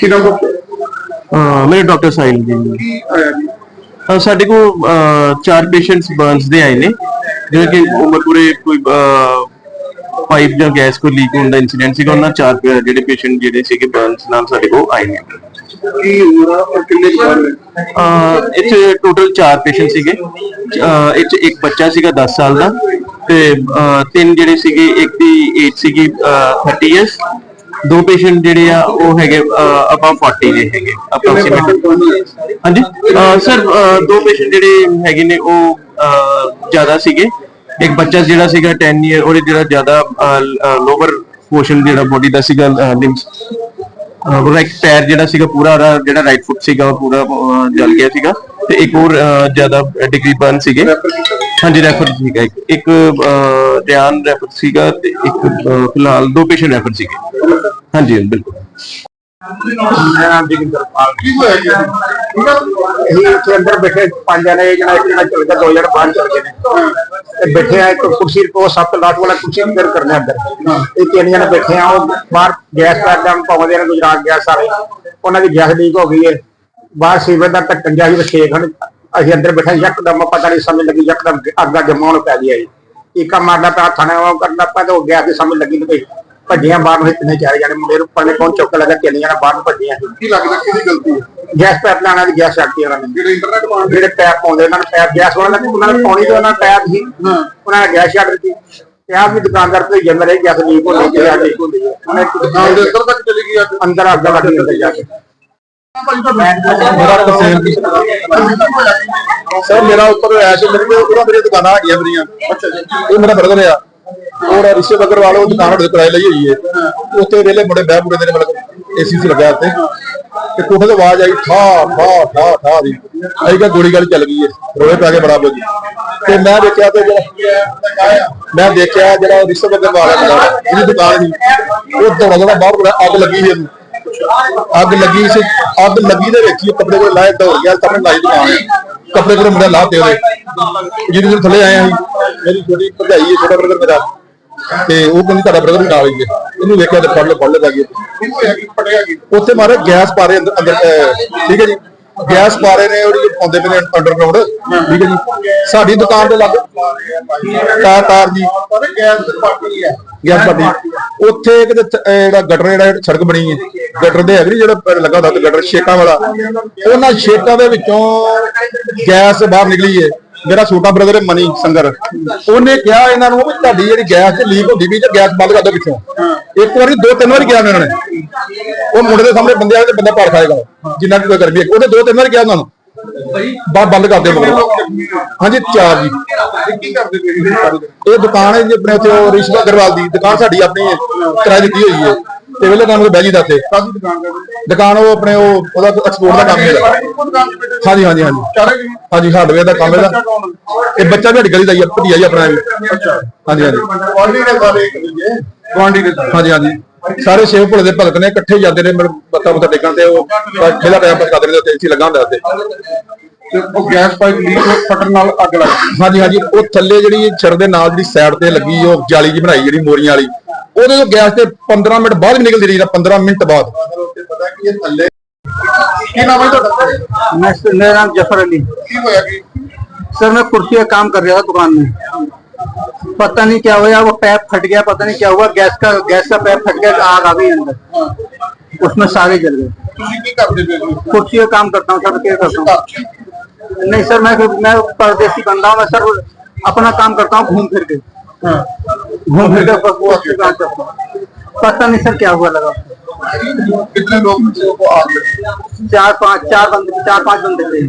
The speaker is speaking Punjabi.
ਕੀ ਨਾਮ ਅਹ ਮੇਰੇ ਡਾਕਟਰ ਸਾਹਿਲ ਜੀ। ਕੀ ਆਇਆ ਜੀ? ਅਹ ਸਾਡੇ ਕੋਲ ਅਹ, ਚਾਰ ਪੇਸ਼ੈਂਟਸ ਬਰਨਸ ਦੇ ਆਏ ਨੇ। ਜਿਹੜੇ ਕਿ ਉਮਰ ਪੂਰੇ ਕੋਈ ਪਾਈਪ ਜਾਂ ਗੈਸ ਕੋਈ ਲੀਕ ਹੋਣ ਦਾ ਇਨਸੀਡੈਂਟ ਸੀਗਾ ਉਹਨਾਂ ਚਾਰ ਪੇ- ਜਿਹੜੇ ਪੇਸ਼ੈਂਟ ਜਿਹੜੇ ਸੀਗੇ ਬਰਨਸ ਨਾਲ ਸਾਡੇ ਕੋਲ ਆਏ ਨੇ। ਕੀ ਉਮਰ ਆ ਔਰ ਕਿੰਨੇ ਹੈ ਅਹ, ਇਹ 'ਚ ਟੋਟਲ ਚਾਰ ਪੇਸ਼ੈਂਟ ਸੀਗੇ। ਅਹ, ਇਹ 'ਚ ਇੱਕ ਬੱਚਾ ਸੀਗਾ 10 ਸਾਲ ਦਾ ਤੇ ਅਹ, ਤਿੰਨ ਜਿਹੜੇ ਸੀਗੇ ਇੱਕ ਦੀ ਏਜ ਸੀਗੀ ਅਹ, 30 ਇਅਰਸ ਦੋ ਪੇਸ਼ੈਂਟ ਜਿਹੜੇ ਆ, ਉਹ ਹੈਗੇ ਅਬਾਵ 40 ਦੇ ਹੈਗੇ ਅਪਰੋਕਸੀਮੇਟਲੀ ਹਾਂਜੀ? ਸਰ ਦੋ ਪੇਸ਼ੈਂਟ ਜਿਹੜੇ ਹੈਗੇ ਨੇ, ਉਹ ਜ਼ਿਆਦਾ ਸੀਗੇ। ਇੱਕ ਬੱਚਾ ਜਿਹੜਾ ਸੀਗਾ 10 ਇਅਰ ਉਹਦੇ ਜਿਹੜਾ ਜ਼ਿਆਦਾ ਲੋਅਰ ਪੋਰਸ਼ਨ ਜਿਹੜਾ ਬੋਡੀ ਦਾ ਸੀਗਾ ਲਿੰਬਸ ਰਾਈਟ ਪੈਰ ਜਿਹੜਾ ਸੀਗਾ, ਪੂਰਾ ਉਹਦਾ ਜਿਹੜਾ ਰਾਈਟ ਫੁੱਟ ਸੀਗਾ, ਉਹ ਪੂਰਾ ਜਲ ਗਿਆ ਸੀਗਾ। ਤੇ ਇੱਕ ਹੋਰ ਜ਼ਿਆਦਾ ਡਿਗਰੀ ਬਰਨ ਸੀਗੇ। ਹਾਂਜੀ ਰੈਫਰ ਸੀਗਾ ਇੱਕ ਇੱਕ ਅਹ, ਧਿਆਨ ਰੈਫਰ ਸੀਗਾ ਤੇ ਇੱਕ ਅਹ, ਫਿਲਹਾਲ ਦੋ ਪੇਸ਼ੈਂਟ ਰੈਫਰ ਸੀਗੇ। ਹਾਂਜੀ ਬਿਲਕੁਲ। ਮੇਰਾ ਨਾਮ ਜਗਿੰਦਰਪਾਲ ਕੀ ਹੋਇਆ ਜੀ ਅਸੀਂ ਇੱਥੇ ਅੰਦਰ ਬੈਠੇ ਪੰਜ ਜਣੇ ਜਣਾ ਇੱਕ ਜਣਾ ਚਲ ਗਿਆ ਦੋ ਜਣੇ ਬਾਹਰ ਚਲ ਗਏ ਨੇ। ਤੇ ਬੈਠੇ ਆ ਇੱਕ ਕੁਰਸੀ ਕੋ ਸੱਤ ਲਾਟ ਵਾਲਾ ਕੁਰਸੀ ਅੰਦਰ ਕਰਨੇ ਅੰਦਰ। ਇਹ ਤਿੰਨ ਜਣੇ ਬੈਠੇ ਆ ਉਹ ਬਾਹਰ ਗੈਸ ਦਾ ਕੰਮ ਪਾਉਂਦੇ ਨੇ ਗੁਜਰਾਤ ਗੈਸ ਵਾਲੇ ਉਹਨਾਂ ਦੀ ਗੈਸ ਲੀਕ ਹੋ ਗਈ ਹੈ ਬਾਹਰ ਸੀਵਰ ਦਾ ਢੱਕਣ ਜਾ ਸੀ ਛੇ ਖਣ ਅਸੀਂ ਅੰਦਰ ਬੈਠੇ ਯਕਦਮ ਪਤਾ ਨਹੀਂ ਸਮਝ ਲੱਗੀ ਯਕਦਮ ਅੱਗਾ ਜਮਾਉਣ ਪੈ ਗਿਆ ਜੀ। ਇੱਕਾ ਮਾਰਦਾ ਪਿਆ ਥਾਣੇ ਉਹ ਕਰਦਾ ਪਿਆ ਤੇ ਉਹ ਗੈਸ ਦੀ ਸਮਝ ਲੱਗੀ ਕੋਈ ਭੱਜੀਆਂ ਬਾਹਰ ਨੂੰ ਇਤਨੇ ਚਾਰੇ ਜਣੇ ਮੁੰਡੇ ਨੂੰ ਪਰਨੇ ਕੌਣ ਚੁੱਕ ਲੱਗਾ ਤਿੰਨ ਜਣੇ ਬਾਹਰ ਨੂੰ ਭੱਜੀਆਂ। ਕੀ ਲੱਗਦਾ ਕਿਹਦੀ ਗਲਤੀ ਹੈ? ਗੈਸ ਪੈਪ ਲਾਣਾ ਦੀ ਗੈਸ ਛੱਡਤੀ ਉਹਨਾਂ ਨੇ। ਜਿਹੜੇ ਇੰਟਰਨੈਟ ਮਾਰ ਜਿਹੜੇ ਪੈਪ ਪਾਉਂਦੇ ਉਹਨਾਂ ਨੇ ਪੈਪ ਗੈਸ ਵਾਲਾ ਨੇ ਉਹਨਾਂ ਨੇ ਪਾਉਣੀ ਤੇ ਉਹਨਾਂ ਪੈਪ ਸੀ। ਉਹਨਾਂ ਨੇ ਗੈਸ ਛੱਡ ਦਿੱਤੀ। ਤੇ ਆਪ ਵੀ ਦੁਕਾਨਦਾਰ ਤੇ ਜੰਮ ਰਹੇ ਗੈਸ ਲੀਕ ਹੋ ਹੋ। ਗਈ ਉਹਨੇ ਨਾਲ ਦੇ ਅੰਦਰ ਤੱਕ ਚਲੀ ਗਈ ਅੰਦਰ ਅੱਗ ਲੱਗ ਅੰਦਰ ਜਾ ਕੇ। ਮੇਰਾ ਤਸੇਲ ਦੀ ਸਰ ਮੇਰਾ ਉੱਪਰ ਐਸ਼ ਮੇਰੇ ਕੋਲ ਉਹਨਾਂ ਮੇਰੀਆਂ ਦੁਕਾਨਾਂ ਹੈਗੀਆਂ ਮੇਰੀਆਂ। ਇਹ ਮੇਰਾ ਬਰਦਰ ਆ। ਔਰ ਰਿਸ਼ੇ ਬਗਰਵਾਲ ਉਹ ਦੁਕਾਨ ਉਹਦੇ ਕਿਰਾਏ ਲਈ ਹੋਈ ਹੈ ਉੱਥੇ ਵੇਲੇ ਮੁੰਡੇ, ਬਹਿ ਬੁੜੇ ਦੇ ਨੇ ਮਤਲਬ ਏਸੀ ਸੀ ਲੱਗਿਆ ਉੱਤੇ ਤੇ ਕੋਠੇ ਤੋਂ ਆਵਾਜ਼ ਆਈ, ਠਾ ਠਾ ਠਾ ਠਾ ਦੀ ਆਈ ਕਿ ਗੋਲੀ ਗੱਲ ਚੱਲ ਗਈ ਹੈ ਰੋਏ ਪੈ ਕੇ ਬੜਾ ਬੋਝ ਤੇ ਮੈਂ ਦੇਖਿਆ ਤੇ ਜਿਹੜਾ ਮੈਂ ਦੇਖਿਆ ਜਿਹੜਾ ਰਿਸ਼ੇ ਬਗਰਵਾਲ ਦਾ ਜਿਹਦੀ ਦੁਕਾਨ ਸੀ, ਉਹ ਦੌੜਾ ਦੌੜਾ ਬਾਹਰ ਬੜਾ ਅੱਗ ਲੱਗੀ ਸੀ। ਅੱਗ ਲੱਗੀ ਸੀ, ਅੱਗ ਲੱਗੀ ਦੇ ਵਿੱਚ ਹੀ ਕੱਪੜੇ ਕੋਲ ਲਾਏ ਦੌੜ ਗਿਆ ਤਾਂ ਲਾਈ ਦੁਕਾਨ ਕੱਪੜੇ ਕੋਲ ਮੁੰਡਾ ਲਾ ਤੇ ਉਹਦੇ। ਜਿਹਦੇ ਕੋਲ ਥੱਲੇ ਆਇਆ ਸੀ ਮੇਰੀ ਛੋਟੀ ਭਰਜਾਈ ਹੈ, ਛੋਟਾ ਬ੍ਰਦਰ ਮੇਰਾ। ਤੇ ਉਹ ਕਹਿੰਦੀ ਤੁਹਾਡਾ ਬ੍ਰਦਰ ਨਾਲ ਹੀ ਹੈ। ਇਹਨੂੰ ਵੇਖਿਆ ਤੇ ਫੜ ਲੋ ਫੜ ਲੈ ਗਈ ਉੱਥੇ ਮਾਰੇ ਗੈਸ ਪਾ ਰਹੇ ਅੰਦਰ ਅੰਦਰ ਠੀਕ ਹੈ ਜੀ। ਗੈਸ ਪਾ ਰਹੇ ਨੇ, ਉਹਦੀ ਪਾਉਂਦੇ ਪਏ ਅੰਡਰਗਰਾਉਂਡ ਠੀਕ ਹੈ ਜੀ। ਸਾਡੀ ਦੁਕਾਨ ਦੇ ਲੱਗ। ਕਾਰ ਤਾਰ ਜੀ। ਗੈਸ ਪਾਟੀ ਹੈ ਪਾਟੀ ਉੱਥੇ ਅਹ ਜਿਹੜਾ ਗਟਰ ਜਿਹੜਾ ਸੜਕ ਬਣੀ ਹੈ। ਗਟਰ ਦੇ ਨੀ ਜਿਹੜਾ ਪਹਿਲਾਂ ਲੱਗਾ ਹੁੰਦਾ ਤੇ ਗਟਰ ਛੇਕਾਂ ਵਾਲਾ। ਉਹਨਾਂ ਛੇਕਾਂ ਦੇ ਵਿੱਚੋਂ ਗੈਸ ਬਾਹਰ ਨਿਕਲੀ ਹੈ ਮੇਰਾ ਛੋਟਾ ਬ੍ਰਦਰ ਹੈ ਮਨੀ ਸੰਗਰ। ਉਹਨੇ ਕਿਹਾ ਇਹਨਾਂ ਨੂੰ ਵੀ ਤੁਹਾਡੀ ਜਿਹੜੀ ਗੈਸ ਤੇ ਲੀਕ ਹੁੰਦੀ ਵੀ ਤੇ ਗੈਸ ਬੰਦ ਕਰ ਦਿਓ ਪਿੱਛੋਂ। ਇੱਕ ਵਾਰੀ ਦੋ ਤਿੰਨ ਵਾਰੀ ਕਿਹਾ ਉਹਨਾਂ ਨੇ। ਉਹ ਮੁੰਡੇ ਦੇ ਸਾਹਮਣੇ ਬੰਦੇ ਆਏ ਤੇ ਬੰਦਾ ਪਾੜ ਖਾਏਗਾ। ਜਿੰਨਾ ਵੀ ਕੋਈ ਗਰਮੀ ਹੈ। ਉਹਨੇ ਦੋ ਤਿੰਨ ਵਾਰੀ ਕਿਹਾ ਉਹਨਾਂ ਨੂੰ। ਬਾ ਬੰਦ ਕਰ ਦਿਓ ਮਗਰ ਹਾਂਜੀ ਚਾਰ ਜੀ। ਕੀ ਕਰਦੇ ਪਏ ਇਹ ਦੁਕਾਨ ਹੈ ਜੀ ਆਪਣੇ ਉੱਥੇ ਉਹ ਰਿਸ਼ਵਾ ਅਗਰਵਾਲ ਦੀ। ਦੁਕਾਨ ਸਾਡੀ ਆਪਣੀ ਹੈ ਕਿਰਾਏ ਦਿੱਤੀ ਹੋਈ ਹੈ। ਤੇ ਵੇਲੇ ਕੰਮ ਤੇ ਬਹਿ ਜੀ ਦੱਸੇ ਕਾਹਦੀ ਦੁਕਾਨ ਕਰਦੇ ਦੁਕਾਨ ਉਹ ਆਪਣੇ ਉਹ ਉਹਦਾ ਐਕਸਪੋਰਟ ਦਾ ਕੰਮ ਹੈ ਹਾਂਜੀ ਹਾਂਜੀ ਹਾਂਜੀ। ਹਾਂਜੀ ਹਾਰਡਵੇਅਰ ਦਾ ਕੰਮ ਇਹਦਾ ਇਹ ਬੱਚਾ ਵੀ ਸਾਡੀ ਗਲੀ ਦਾ ਹੀ ਆ ਭਤੀਆ ਜੀ ਆਪਣਾ ਵੀ। ਹਾਂਜੀ ਹਾਂਜੀ। ਕੁਆਲਿਟੀ ਦੇ ਸਾਰੇ ਹਾਂਜੀ ਹਾਂਜੀ। ਸਾਰੇ ਸ਼ੇਵ ਭੁਲੇ ਦੇ ਭਗਤ ਨੇ ਇਕੱਠੇ ਹੀ ਜਾਂਦੇ ਨੇ ਮਤਲਬ ਬੱਤਾ ਬੱਤਾ ਡੇਕਣ ਤੇ ਉਹ ਖੇਲਾ ਟਾਈਮ ਪਾਸ ਕਰਦੇ ਨੇ ਉੱਥੇ ਏਸੀ ਲੱਗਾ ਹੁੰਦਾ ਉੱਥੇ ਤੇ ਉਹ ਗੈਸ ਪਾਈਪ ਲੀਕ ਫਟਣ ਨਾਲ ਅੱਗ ਲੱਗ ਗਈ ਹਾਂਜੀ ਹਾਂਜੀ ਉਹ ਥੱਲੇ ਜਿਹੜੀ ਛੜ ਦੇ ਨਾਲ ਜਿਹੜੀ ਸਾਈਡ ਤੇ ਲੱਗੀ ਉਹ ਜਾਲੀ ਜੀ ਬਣਾਈ ਜਿਹੜੀ ਮੋਰੀਆਂ ਵਾਲੀ ਉਹਦੇ ਤੋਂ ਗੈਸ ਤੇ 15 ਮਿੰਟ ਬਾਅਦ ਵੀ ਨਿਕਲਦੀ ਰਹੀ ਨਾ 15 ਮਿੰਟ ਬਾਅਦ ਉੱਤੇ ਪਤਾ ਕੀ ਇਹ ਥੱਲੇ ਕੀ ਨਾਮ ਹੈ ਤੁਹਾਡਾ मैं मेरा नाम जफर अली ਕੀ ਹੋਇਆ ਕੀ सर मैं कुर्सी का काम कर रहा था दुकान में पता नहीं क्या हुआ वो पैप फट गया पता नहीं क्या हुआ गैस का गैस का पैप फट गया आग आ गई अंदर। उसमें सारे जल गए। कुर्सी का काम करता हूँ सर क्या करता हूँ। नहीं सर मैं मैं परदेसी बंदा हूँ मैं सर अपना काम करता हूँ घूम फिर के। घूम फिर के पता नहीं सर क्या हुआ लगा। कितने लोग चार पाँच चार बंदे चार पाँच बंदे थे।